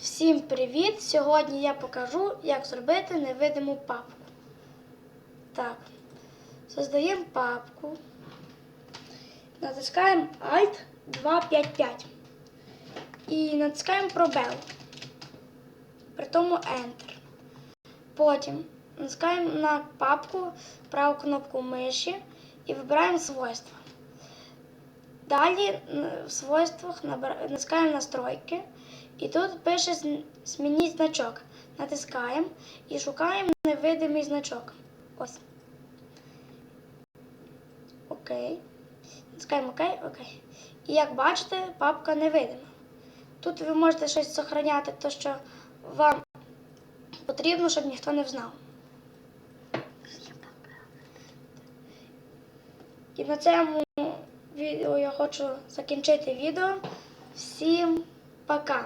Всім привіт! Сьогодні я покажу, як зробити невидиму папку. Так, создаємо папку. Натискаємо Alt 255 і натискаємо пробел. При тому Enter. Потім натискаємо на папку праву кнопку миші і вибираємо свойства. Далі в свойствах натискаємо настройки. І тут пише «Зм- змініть значок. Натискаємо і шукаємо невидимий значок. Ось. Окей. Натискаємо ОК, окей. І як бачите, папка невидима. Тут ви можете щось зберігати, то що вам потрібно, щоб ніхто не взнав. І на цьому відео я хочу закінчити відео. Всім пока!